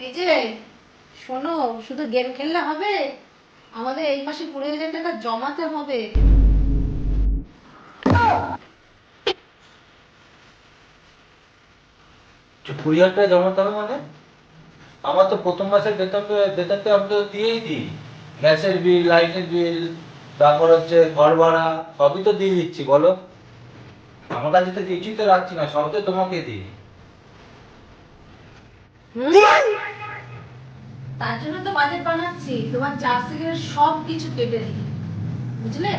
যে শোনো, শুধু গেম খেললে হবে? আমাদের এই মাসে কুড়ি হাজার টাকা জমাতে হবে। কুড়ি হাজার টাকা জমাতে হবে মানে? আমার তো প্রথম মাসের বেতন বেতন তো আমি তো দিয়েই দিই। গ্যাসের বিল লাইটের বিল তারপর হচ্ছে ঘর ভাড়া, সবই তো দিয়ে দিচ্ছি, বলো? আমার কাছে তো কিছুই তো রাখছি না সব তো তোমাকে দিই? তার জন্য তো বাজেট বানাচ্ছি। তোমার থেকে সব কিছু কেটে দিই। বুঝলে?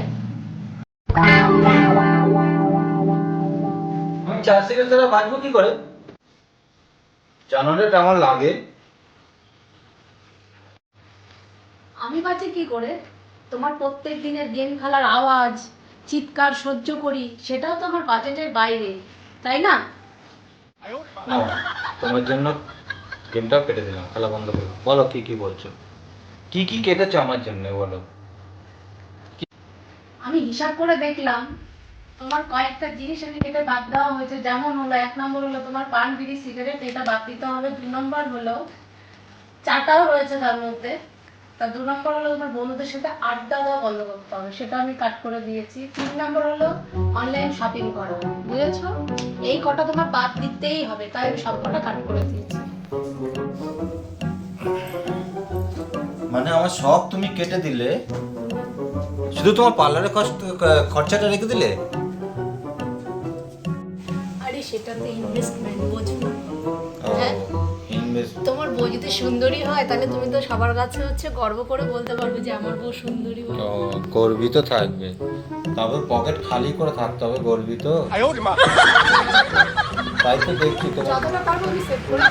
আমি চার সিগারেট ছাড়া বাঁচবো কি করে? আমার লাগে। আমি বাঁচি কি করে? তোমার প্রত্যেক দিনের গেম খেলার আওয়াজ চিৎকার সহ্য করি সেটাও তো আমার বাজেটের বাইরে তাই না তোমার জন্য গেমটাও কেটে দিলাম খেলা বন্ধ করে। বলো, কি কি বলছো? কি কি কেটেছো আমার জন্য, বলো? আমি হিসাব করে দেখলাম, তোমার কয়েকটা জিনিস আমি কেটে বাদ দেওয়া হয়েছে। যেমন হলো, এক নম্বর হলো তোমার পান, বিড়ি, সিগারেট, এটা বাদ দিতে হবে। দুই নম্বর হলো, চাটাও রয়েছে তার মধ্যে। তা দু নম্বর হলো তোমার বন্ধুদের সাথে আড্ডা দেওয়া বন্ধ করতে হবে, সেটা আমি কাট করে দিয়েছি। তিন নম্বর হলো অনলাইন শপিং করা। বুঝেছ? এই কটা তোমার বাদ দিতেই হবে, তাই আমি সব কটা কাট করে দিয়েছি। মানে আমার সব তুমি কেটে দিলে। শুধু তোমার পার্লারের খরচাটা রেখে দিলে? আরে সেটা তো ইনভেস্টমেন্ট বোঝো না। হ্যাঁ? তোমার বউ যদি সুন্দরী হয় তাহলে তুমি তো সবার কাছে হচ্ছে গর্ব করে বলতে পারবে যে আমার বউ সুন্দরী বলে। গর্বিত থাকবে। তবে পকেট খালি করে থাকতে হবে গর্বিত। তাই তো দেখছি তোমার যতটা পারব আমি সেভ করে।